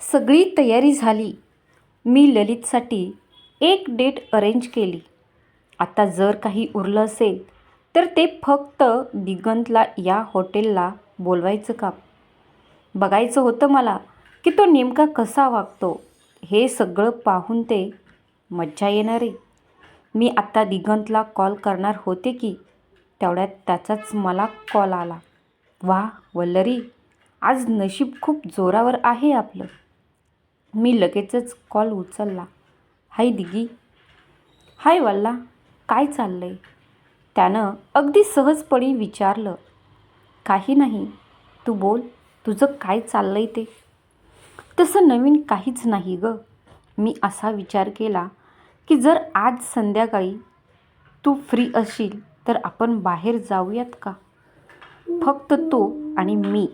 सगळी तयारी झाली. मी ललितसाठी एक डेट अरेंज केली. आता जर काही उरलं असेल तर ते फक्त दिगंतला या हॉटेलला बोलवायचं का? बघायचं होतं मला की तो नेमका कसा वागतो. हे सगळं पाहून ते मज्जा येणार आहे. मी आत्ता दिगंतला कॉल करणार होते की तेवढ्यात त्याचाच मला कॉल आला. वा वल्लरी आज नशीब खूप जोरावर आहे आपलं. मी लगेचच कॉल उचलला. हाय दिगी. हाय वल्ला काय चाललं आहे त्यानं अगदी सहजपणे विचारलं. काही नाही. तू बोल. तुझं काय चाललं आहे ते? तसं नवीन काहीच नाही गं. मी असा विचार केला की जर आज संध्याकाळी तू फ्री असशील तर आपण बाहेर जाऊयात का? फक्त तू आणि मी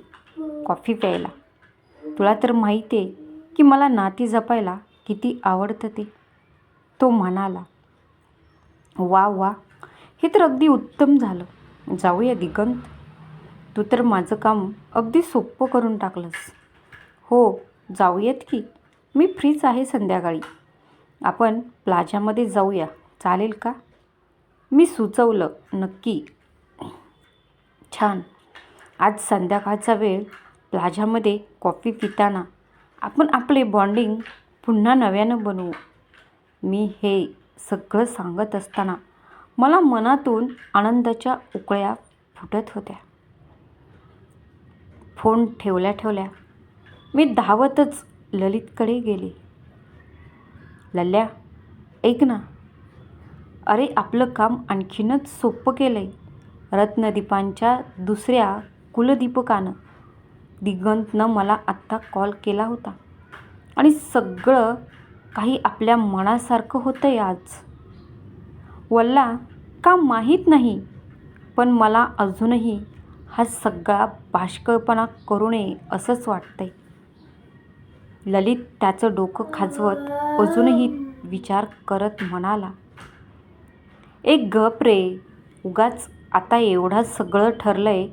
कॉफी प्यायला. तुला तर माहिती आहे की मला नाती जपायला किती आवडतं ते? तो म्हणाला वा वा हे तर अगदी उत्तम झालं. जाऊया दिगंत. तू तर माझं काम अगदी सोपं करून टाकलंस. हो जाऊयात की. मी फ्रीच आहे संध्याकाळी. आपण प्लाझामध्ये जाऊया. चालेल का? मी सुचवलं नक्की. छान. आज संध्याकाळचा वेळ. प्लाझामध्ये कॉफी पिताना आपण आपले बॉन्डिंग पुन्हा नव्यानं बनवू. मी हे सगळं सांगत असताना मला मनातून आनंदाच्या उकळ्या फुटत होत्या. फोन ठेवल्या ठेवल्या मी धावतच ललितकडे गेले. लल्या ऐक ना. अरे आपलं काम आणखीनच सोपं केलं आहे रत्नदीपांच्या दुसऱ्या कुलदीपकानं. दिगंतनं मला आत्ता कॉल केला होता. आणि सगळं काही आपल्या मनासारखं होतं आहे आज. वल्ला का माहीत नाही? पण मला अजूनही हा सगळा बाष्कळपणा करू नये असंच वाटतंय. ललित त्याचं डोकं खाजवत अजूनही विचार करत म्हणाला एक गप रे उगाच आता एवढं सगळं ठरलं आहे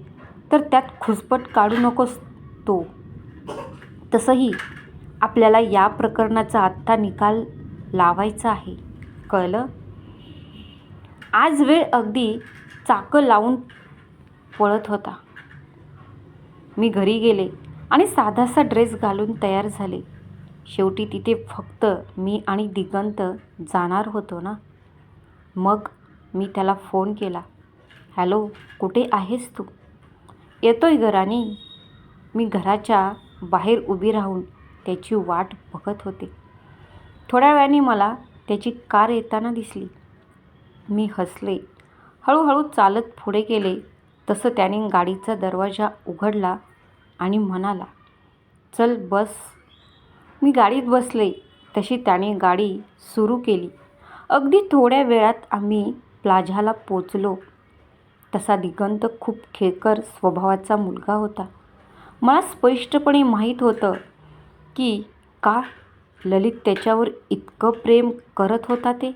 तर त्यात खुसपट काढू नकोस. शकतो. तसंही आपल्याला या प्रकरणाचा आत्ता निकाल लावायचा आहे. कळलं? आज वेळ अगदी चाकं लावून पळत होता. मी घरी गेले आणि साधासा ड्रेस घालून तयार झाले. शेवटी तिथे फक्त मी आणि दिगंत जाणार होतो ना? मग मी त्याला फोन केला. हॅलो कुठे आहेस तू? येतोय घराने मी घराच्या बाहेर उभी राहून त्याची वाट बघत होते. थोड्या वेळाने मला त्याची कार येताना दिसली. मी हसले. हळूहळू चालत पुढे गेले. तसं त्याने गाडीचा दरवाजा उघडला आणि म्हणाला चल बस. मी गाडीत बसले. तशी त्याने गाडी सुरू केली. अगदी थोड्या वेळात आम्ही प्लाझाला पोचलो. तसा दिगंत खूप खेळकर स्वभावाचा मुलगा होता. मला स्पष्टपणे माहीत होतं की का ललित त्याच्यावर इतकं प्रेम करत होता ते.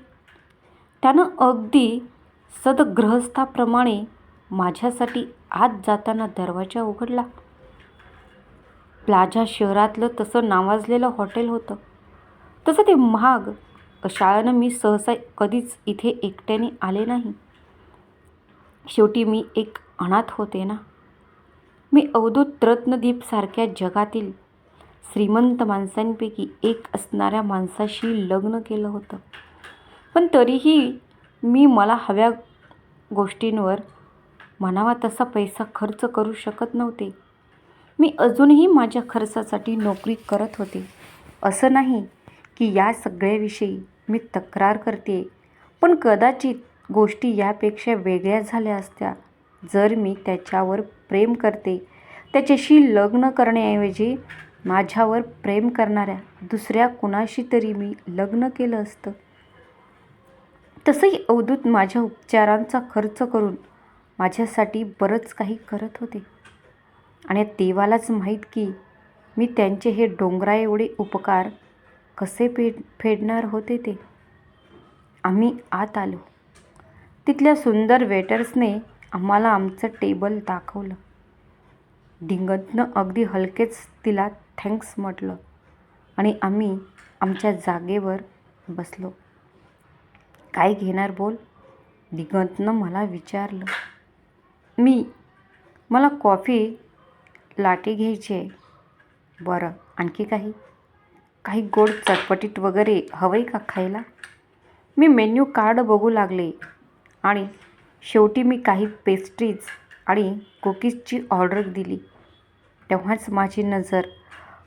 त्यानं अगदी सदगृहस्थाप्रमाणे माझ्यासाठी आत जाताना दरवाजा उघडला. प्लाझा शहरातलं तसं नावाजलेलं हॉटेल होतं. तसं ते महाग शाळेनं मी सहसा कधीच इथे एकट्याने आले नाही. शेवटी मी एक अनाथ होते ना. मी अवधूत रत्नदीपसारख्या जगातील श्रीमंत माणसांपैकी एक असणाऱ्या माणसाशी लग्न केलं होतं. पण तरीही मी मला हव्या गोष्टींवर म्हणावा तसा पैसा खर्च करू शकत नव्हते. मी अजूनही माझ्या खर्चासाठी नोकरी करत होते. असं नाही की या सगळ्याविषयी मी तक्रार करते पण कदाचित गोष्टी यापेक्षा वेगळ्या झाल्या असत्या जर मी त्याच्यावर प्रेम करते. त्याच्याशी लग्न करण्याऐवजी माझ्यावर प्रेम करणाऱ्या दुसऱ्या कुणाशी तरी मी लग्न केलं असतं. तसंही अवधूत माझ्या उपचारांचा खर्च करून माझ्यासाठी बरंच काही करत होते. आणि देवालाच माहीत की मी त्यांचे हे डोंगरा एवढे उपकार कसे फेड फेडणार होते ते. आम्ही आत आलो. तिथल्या सुंदर वेटर्सने आम्हाला आमचं टेबल दाखवलं. धिंगतनं अगदी हलकेच तिला थँक्स म्हटलं आणि आम्ही आमच्या जागेवर बसलो. काय घेणार बोल? दिगंतनं मला विचारलं. मी मला कॉफी लाटे घ्यायची. आहे बरं आणखी काही? काही गोड चटपटीत वगैरे हवं आहे का खायला? मी मेन्यू कार्ड बघू लागले आणि शेवटी मी काही पेस्ट्रीज आणि कुकीजची ऑर्डर दिली. तेव्हाच माझी नजर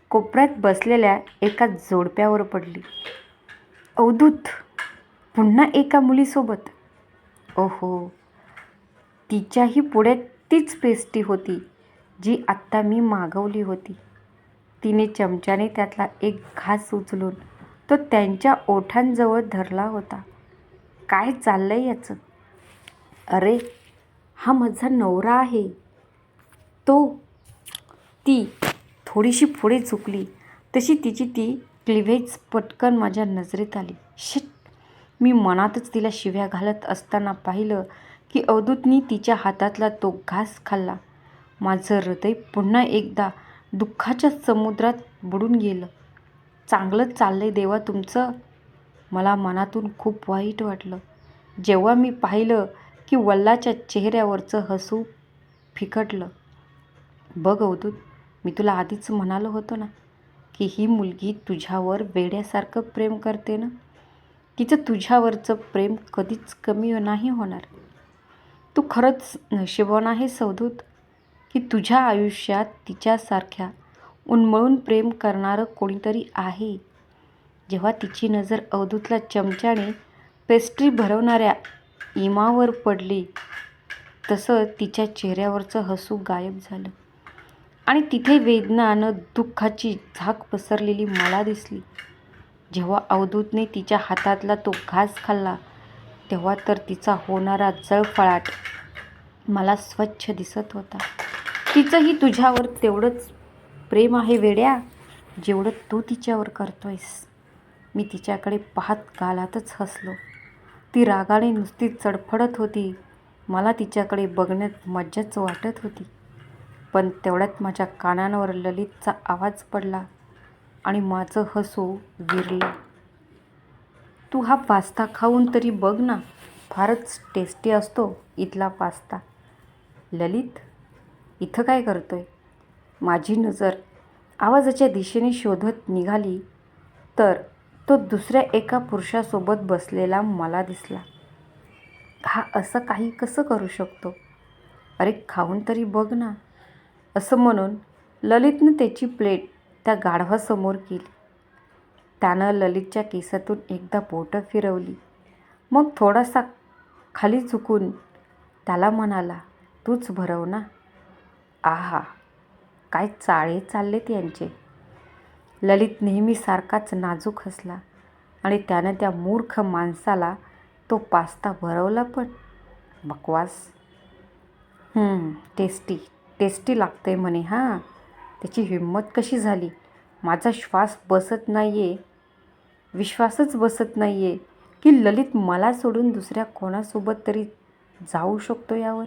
कोपऱ्यात बसलेल्या एका जोडप्यावर पडली. अवधूत पुन्हा एका मुलीसोबत. ओहो तिच्याही पुढे तीच पेस्टी होती जी आत्ता मी मागवली होती. तिने चमच्याने त्यातला एक घास उचलून तो त्यांच्या ओठांजवळ धरला होता. काय चाललं आहे याचं? अरे हा माझा नवरा आहे. तो ती थोडीशी पुढे झुकली तशी तिची ती क्लिव्हेज पटकन माझ्या नजरेत आली. शिट! मी मनातच तिला शिव्या घालत असताना पाहिलं की अवधूतनी तिच्या हातातला तो घास खाल्ला. माझं हृदय पुन्हा एकदा दुःखाच्या समुद्रात बुडून गेलं. चांगलं चाललंय देवा तुमचं. मला मनातून खूप वाईट वाटलं. जेव्हा मी पाहिलं की वल्लाच्या चेहऱ्यावरचं हसू फिकटलं. बघ अवधूत मी तुला आधीच म्हणालो होतो ना की ही मुलगी तुझ्यावर वेड्यासारखं प्रेम करते ना? तिचं तुझ्यावरचं प्रेम कधीच कमी नाही होणार. तू खरंच नशिबवान आहेस अवधूत की तुझ्या आयुष्यात तिच्यासारख्या उन्मळून प्रेम करणारं कोणीतरी आहे? जेव्हा तिची नजर अवधूतला चमच्याने पेस्ट्री भरवणाऱ्या इमावर पडली तसं तिच्या चेहऱ्यावरचं हसू गायब झालं. आणि तिथे वेदना न दुःखाची झाक पसरलेली मला दिसली. जेव्हा अवधूतने तिच्या हातातला तो घास खाल्ला तेव्हा तर तिचा होणारा जळफळाट मला स्वच्छ दिसत होता. तिचंही तुझ्यावर तेवढंच प्रेम आहे वेड्या जेवढं तू तिच्यावर करतोयस. मी तिच्याकडे पाहत गालातच हसलो. ती रागाने नुसती चडफडत होती. मला तिच्याकडे बघण्यात मज्जाच वाटत होती. पण तेवढ्यात माझ्या कानांवर ललितचा आवाज पडला आणि माझं हसू विरलं. तू हा पास्ता खाऊन तरी बघ ना. फारच टेस्टी असतो इथला पास्ता. ललित इथं काय करतोय? माझी नजर आवाजाच्या दिशेने शोधत निघाली. तर तो दुसऱ्या एका पुरुषासोबत बसलेला मला दिसला. हा असं काही कसं करू शकतो? अरे खाऊन तरी बघ ना. असं म्हणून ललितनं त्याची प्लेट त्या गाढवासमोर केली. त्यानं ललितच्या केसातून एकदा बोटं फिरवली. मग थोडासा खाली झुकून त्याला म्हणाला तूच भरव ना. आहा काय चाळे चाललेत यांचे? ललित नेहमीसारखाच नाजूक हसला आणि त्यानं त्या मूर्ख माणसाला तो पास्ता भरवला पण. बकवास. टेस्टी. टेस्टी लागतंय म्हणे हां. त्याची हिंमत कशी झाली? माझा श्वास बसत नाही आहे विश्वासच बसत नाही आहे की ललित मला सोडून दुसऱ्या कोणासोबत तरी जाऊ शकतो यावर?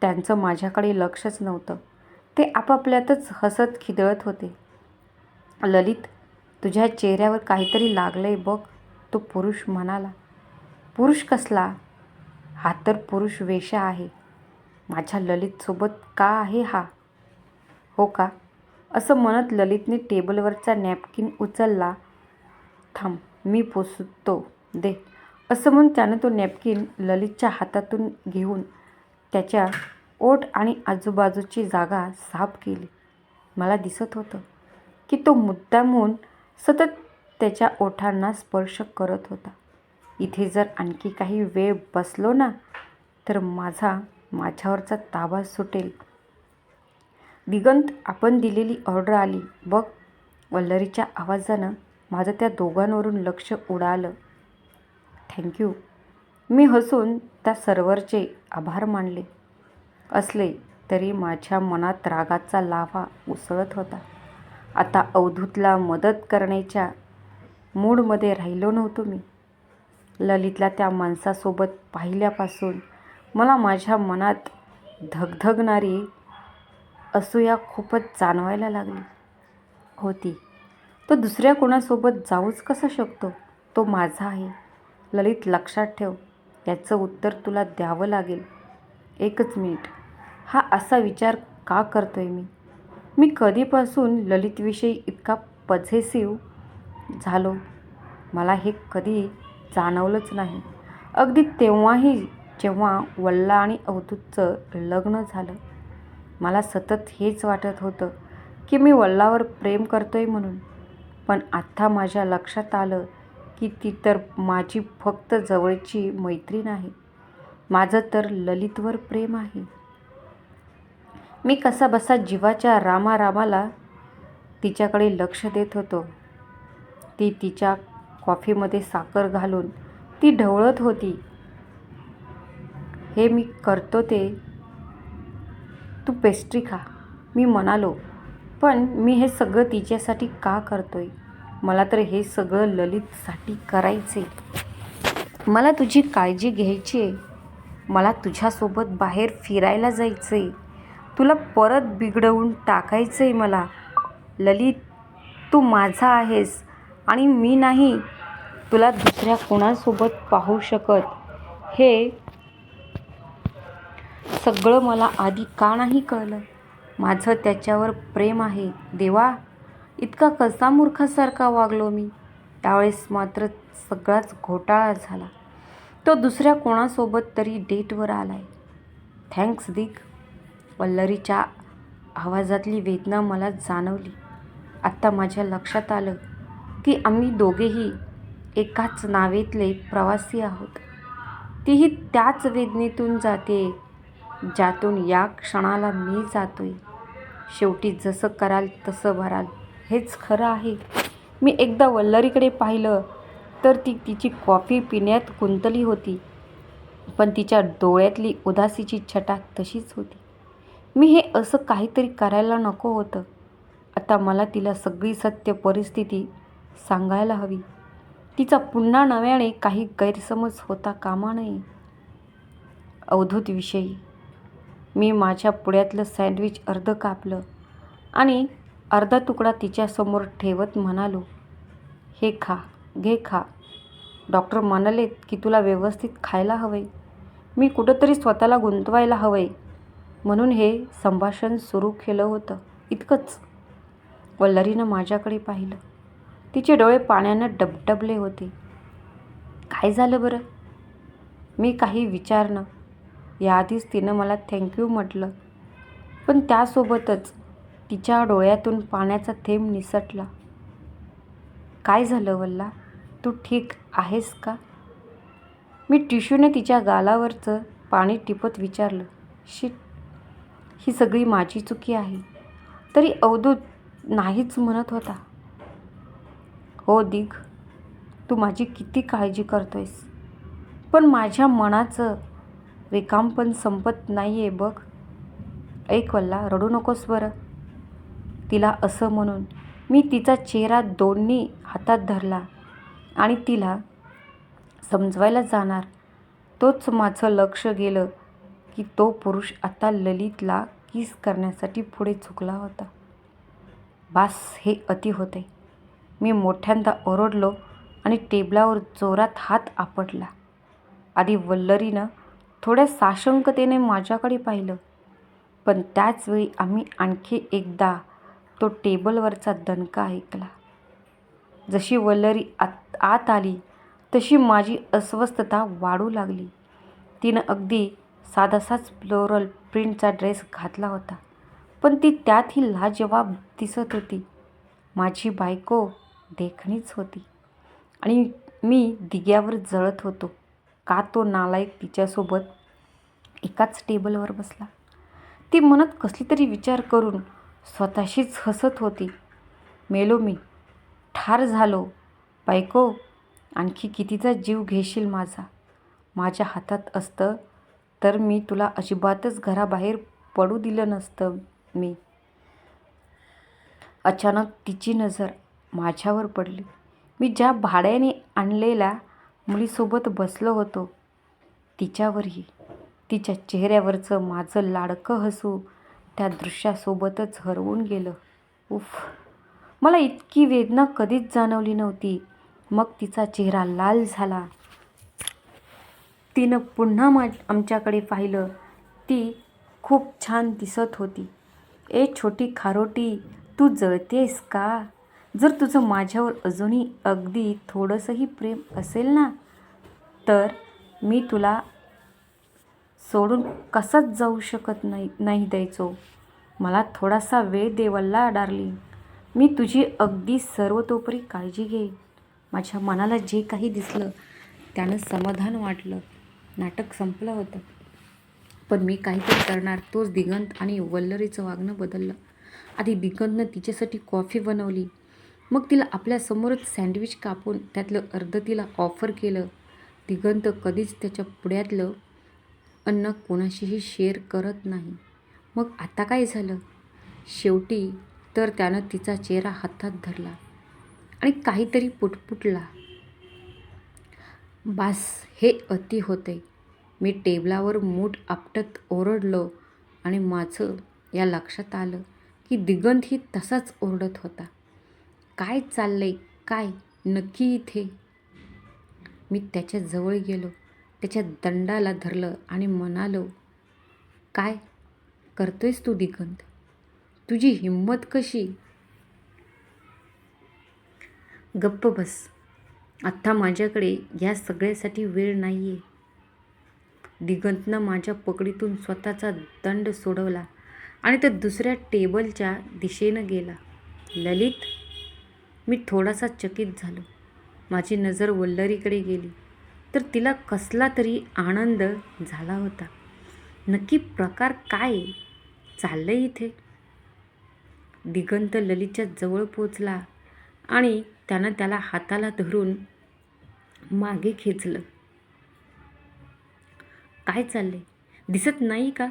त्यांचं माझ्याकडे लक्षच नव्हतं. ते आपापल्यातच हसत खिदळत होते. ललित तुझ्या चेहऱ्यावर काहीतरी लागलं आहे बघ. तो पुरुष म्हणाला पुरुष कसला? हा तर पुरुष वेशा आहे. माझ्या ललितसोबत का आहे हा? हो का? असं म्हणत ललितने टेबलवरचा नॅपकिन उचलला. थांब मी पोसतो दे. असं म्हणून त्यानं तो नॅपकिन ललितच्या हातातून घेऊन त्याच्या ओठ आणि आजूबाजूची जागा साफ केली. मला दिसत होतं. की तो मुद्दामून सतत त्याच्या ओठांना स्पर्श करत होता. इथे जर आणखी काही वेळ बसलो ना तर माझा माझ्यावरचा ताबा सुटेल. दिगंत आपण दिलेली ऑर्डर आली. बघ वल्लरीच्या आवाजानं माझं त्या दोघांवरून लक्ष उडालं. थँक्यू मी हसून त्या सर्व्हरचे आभार मानले. असले तरी माझ्या मनात रागाचा लाव्हा उसळत होता. आता अवधूतला मदत करण्याच्या मूडमध्ये राहिलो नव्हतो मी. ललितला त्या माणसासोबत पाहिल्यापासून मला माझ्या मनात धगधगणारी असूया खूपच जाणवायला लागली होती. तो दुसऱ्या कोणासोबत जाऊच कसा शकतो? तो माझा आहे. ललित लक्षात ठेव याचं उत्तर तुला द्यावं लागेल. एकच मिनिट. हा असा विचार का करतो आहे मी? मी कधीपासून ललितविषयी इतका पझेसिव्ह झालो? मला हे कधी जाणवलंच नाही. अगदी तेव्हाही जेव्हा वल्ला आणि अवधूतचं लग्न झालं मला सतत हेच वाटत होतं की मी वल्लावर प्रेम करतो आहे म्हणून. पण आत्ता माझ्या लक्षात आलं की ती तर माझी फक्त जवळची मैत्रीण आहे. माझं तर ललितवर प्रेम आहे. मी कसा बसा जीवाच्या रामारामाला तिच्याकडे लक्ष देत होतो. ती तिच्या कॉफीमध्ये साखर घालून ती ढवळत होती. हे मी करतो ते. तू पेस्ट्री खा मी म्हणालो. पण मी हे सगळं तिच्यासाठी का करतो आहे मला तर हे सगळं ललितसाठी करायचे मला तुझी काळजी घ्यायची आहे मला तुझ्यासोबत बाहेर फिरायला जायचं आहे तुला परत बिघडवून टाकायचं आहे मला. ललित तू माझा आहेस आणि मी नाही. तुला दुसऱ्या कोणासोबत पाहू शकत? हे सगळं मला आधी का नाही कळलं? माझं त्याच्यावर प्रेम आहे. देवा इतका कसा मूर्खासारखा वागलो मी? त्यावेळेस मात्र सगळाच घोटाळा झाला. तो दुसऱ्या कोणासोबत तरी डेटवर आलाय. थँक्स दिग. वल्लरीच्या आवाजातली वेदना मला जाणवली. आत्ता माझ्या लक्षात आलं की आम्ही दोघेही एकाच नावेतले प्रवासी आहोत. तीही त्याच वेदनेतून जाते ज्यातून या क्षणाला मी जातोय. शेवटी जसं कराल तसं भराल हेच खरं आहे. मी एकदा वल्लरीकडे पाहिलं तर ती तिची कॉफी पिण्यात गुंतली होती पण तिच्या डोळ्यातली उदासीची छटा तशीच होती. मी हे असं काहीतरी करायला नको होतं. आता मला तिला सगळी सत्य परिस्थिती सांगायला हवी. तिचा पुन्हा नव्याने काही गैरसमज होता कामा नये. अवधूतविषयी मी माझ्या पुड्यातलं सँडविच अर्ध कापलं आणि अर्धा तुकडा तिच्यासमोर ठेवत म्हणालो हे खा घे खा. डॉक्टर म्हणालेत की तुला व्यवस्थित खायला हवे मी कुठंतरी स्वतःला गुंतवायला हवंय. म्हणून हे संभाषण सुरू केलं होतं. इतकंच. वल्लरीनं माझ्याकडे पाहिलं. तिचे डोळे पाण्यानं डबडबले होते. काय झालं बरं? मी काही विचारणं. याआधीच तिनं मला थँक्यू म्हटलं. पण त्यासोबतच तिच्या डोळ्यातून पाण्याचा थेंब निसटला. काय झालं वल्ला? तू ठीक आहेस का? मी टिश्यूने तिच्या गालावरचं पाणी टिपत विचारलं. शिट ही सगळी माझी चुकी आहे. तरी अवधूत नाहीच म्हणत होता. हो दिग तू माझी किती काळजी करतोयस. पण माझ्या मनाचं रिकामपण संपत नाही आहे बघ. ऐक वल्ला रडू नकोस बरं. तिला असं म्हणून मी तिचा चेहरा दोन्ही हातात धरला आणि तिला समजवायला जाणार. तोच माझं लक्ष गेलं की तो पुरुष आता ललितला किस करण्यासाठी पुढे झुकला होता. बास हे अति होते. मी मोठ्यांदा ओरडलो आणि टेबलावर जोरात हात आपटला. आधी वल्लरीनं थोड्या साशंकतेने माझ्याकडे पाहिलं पण त्याचवेळी आम्ही आणखी एकदा तो टेबलवरचा दणका ऐकला. जशी वल्लरी आत आत आली तशी माझी अस्वस्थता वाढू लागली. तिनं अगदी साधासाच फ्लोरल प्रिंटचा ड्रेस घातला होता. पण ती त्यातही लाजवाब दिसत होती. माझी बायको देखणीच होती. आणि मी दिग्यावर जळत होतो. का तो नालायक तिच्यासोबत एकाच टेबलवर बसला? ती मनात कसली तरी विचार करून स्वतःशीच हसत होती. मेलो मी. ठार झालो. बायको आणखी कितीचा जीव घेशील माझा? माझ्या हातात असतं तर मी तुला अजिबातच घराबाहेर पडू दिलं नसतं मी. अचानक तिची नजर माझ्यावर पडली. मी ज्या भाड्याने आणलेल्या मुलीसोबत बसलो होतो तिच्यावरही. तिच्या चेहऱ्यावरचं माझं लाडकं हसू त्या दृश्यासोबतच हरवून गेलं. उफ! मला इतकी वेदना कधीच जाणवली नव्हती. मग तिचा चेहरा लाल झाला. तिनं पुन्हा मा आमच्याकडे पाहिलं. ती खूप छान दिसत होती. ए छोटी खारोटी तू जळतेस का? जर तुझं माझ्यावर अजूनही अगदी थोडंसंही प्रेम असेल ना तर मी तुला सोडून कसंच जाऊ शकत नाही नाही द्यायचो. मला थोडासा वेळ देवल्ला डार्लिंग. मी तुझी अगदी सर्वतोपरी काळजी घेईन. माझ्या मनाला जे काही दिसलं त्यानं समाधान वाटलं. नाटक संपलं होतं. पण मी काहीतरी करणार तोच दिगंत आणि वल्लरीचं वागणं बदललं. आधी दिगंतनं तिच्यासाठी कॉफी बनवली. मग तिला आपल्यासमोरच सँडविच कापून त्यातलं अर्ध तिला ऑफर केलं. दिगंत कधीच त्याच्या पुढ्यातलं अन्न कोणाशीही शेअर करत नाही. मग आता काय झालं? शेवटी तर त्यानं तिचा चेहरा हातात धरला आणि काहीतरी पुटपुटला. बास हे अति होते. मी टेबलावर मूठ आपटत ओरडलो आणि माझं या लक्षात आलं की दिगंतही तसाच ओरडत होता. काय चाललंय? काय? नक्की इथे? मी त्याच्याजवळ गेलो त्याच्या दंडाला धरलं आणि म्हणालो काय? करतोयस तू दिगंत? तुझी हिंमत कशी? गप्प बस. आत्ता माझ्याकडे ह्या सगळ्यासाठी वेळ नाही आहे दिगंतनं माझ्या पकडीतून स्वतःचा दंड सोडवला आणि तो दुसऱ्या टेबलच्या दिशेनं गेला. ललित मी थोडासा चकित झालो. माझी नजर वल्लरीकडे गेली. तर तिला कसला तरी आनंद झाला होता. नक्की प्रकार काय चाललंय इथे? दिगंत ललितच्या जवळ पोचला आणि त्यानं त्याला हाताला धरून मागे खेचलं. काय चालले दिसत नाही का?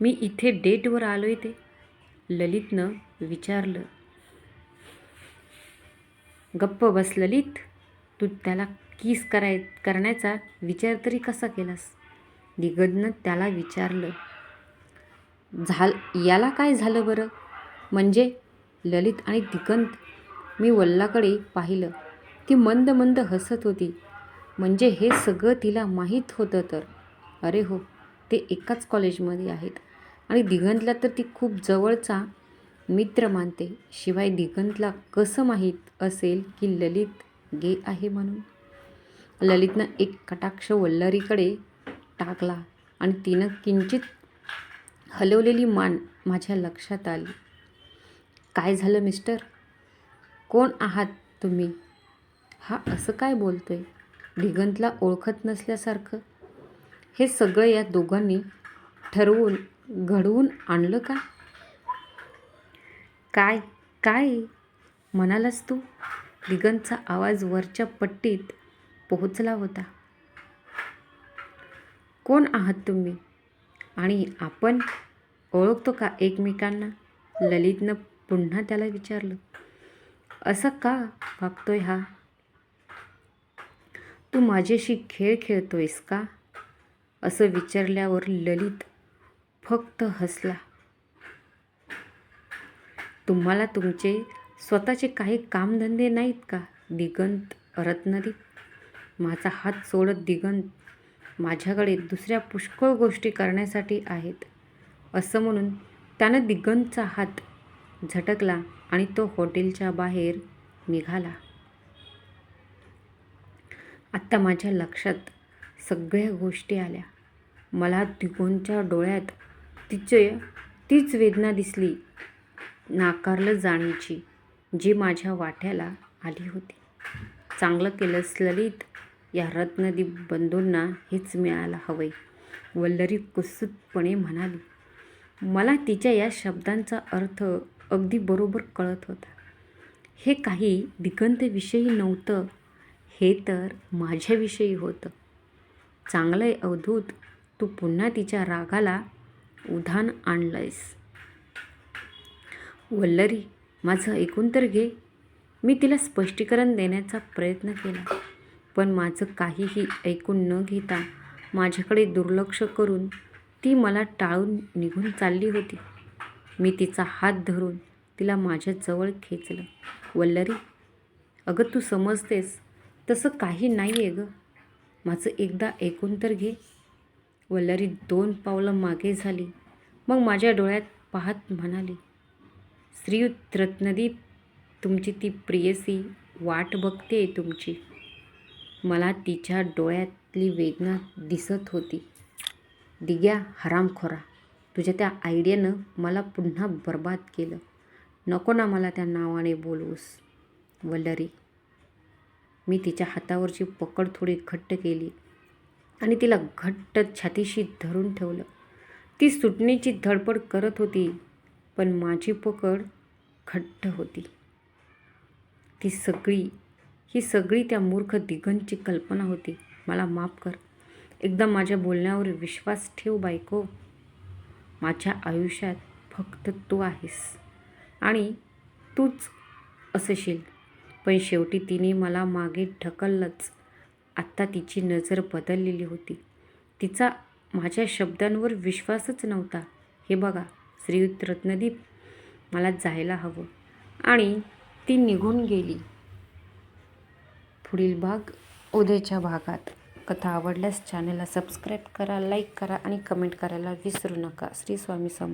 मी इथे डेटवर आलोय ते. ललितनं विचारलं. गप्प बस ललित तू त्याला किस कराय करण्याचा विचार तरी कसा केलास? निगदनं त्याला विचारलं. झाल याला काय झालं बरं? म्हणजे? ललित आणि दिगंत मी वल्लाकडे पाहिलं. ती मंद मंद हसत होती. म्हणजे हे सगळं तिला माहीत होतं तर. अरे हो ते एकाच कॉलेजमध्ये आहेत. आणि दिगंतला तर ती खूप जवळचा मित्र मानते. शिवाय दिगंतला कसं माहीत असेल की ललित गे आहे म्हणून? ललितनं एक कटाक्ष वल्लरीकडे टाकला आणि तिनं किंचित हलवलेली मान माझ्या लक्षात आली. काय झालं मिस्टर? कोण आहात तुम्ही? हा असं काय बोलतोय? दिगंतला ओळखत नसल्यासारखं? हे सगळं या दोघांनी ठरवून घडवून आणलं का? काय काय? म्हणालास तू? दिगंतचा आवाज वरच्या पट्टीत पोहोचला होता. कोण आहात तुम्ही? आणि आपण ओळखतो का एकमेकांना? ललितनं पुन्हा त्याला विचारलं. असं का वागतोय हा? तू माझ्याशी खेळ खेळतोयस का? असं विचारल्यावर ललित फक्त हसला. तुम्हाला तुमचे स्वतःचे काही कामधंदे नाहीत का दिगंत रत्नदीप? माझा हात सोडत दिगंत माझ्याकडे दुसऱ्या पुष्कळ गोष्टी करण्यासाठी आहेत. असं म्हणून त्यानं दिगंतचा हात झटकला आणि तो हॉटेलच्या बाहेर निघाला. आत्ता माझ्या लक्षात सगळ्या गोष्टी आल्या. मला दिगंतच्या डोळ्यात तिचे तीच वेदना दिसली नाकारलं जाण्याची जी माझ्या वाट्याला आली होती. चांगलं केलंस ललित या रत्नदीप बंधूंना हेच मिळायला हवंय वल्लरी कुत्सितपणे म्हणाली. मला तिच्या या शब्दांचा अर्थ अगदी बरोबर कळत होता. हे काही दिगंतविषयी नव्हतं. हे तर माझ्याविषयी होतं. चांगलंय अवधूत तू पुन्हा तिच्या रागाला उधाण आणलंयस. वल्लरी माझं ऐकून तर घे. मी तिला स्पष्टीकरण देण्याचा प्रयत्न केला. पण माझं काहीही ऐकून न घेता माझ्याकडे दुर्लक्ष करून ती मला टाळून निघून चालली होती. मी तिचा हात धरून तिला माझ्याजवळ खेचलं. वल्लरी अगं तू समजतेस तसं काही नाही आहे गं. माझं एकदा ऐकून तर घे. वल्लरी दोन पावलं मागे झाली. मग माझ्या डोळ्यात पाहत म्हणाली श्रीयुत रत्नदीप तुमची ती प्रियसी वाट बघते तुमची. मला तिच्या डोळ्यातली वेदना दिसत होती. दिग्या हरामखोरा. तुझ्या त्या आयडियानं मला पुन्हा बर्बाद केलं. नको ना मला त्या नावाने बोलवूस वल्लरी. मी तिच्या हातावरची पकड थोडी घट्ट केली आणि तिला घट्ट छातीशी धरून ठेवलं. ती सुटण्याची धडपड करत होती पण माझी पकड घट्ट होती. ती सगळी ही सगळी त्या मूर्ख दिगंची कल्पना होती. मला माफ कर. एकदा माझ्या बोलण्यावर विश्वास ठेव बायको. माझ्या आयुष्यात फक्त तू आहेस. आणि तूच असशील. पण शेवटी तिने मला मागे ढकललंच. आत्ता तिची नजर बदललेली होती. तिचा माझ्या शब्दांवर विश्वासच नव्हता. हे बघा श्रीयुत रत्नदीप मला जायला हवं. आणि ती निघून गेली. पुढील भाग उद्याच्या भागात. कथा आवडल्यास चॅनलला सबस्क्राईब करा लाईक करा आणि कमेंट करायला विसरू नका. श्री स्वामी सम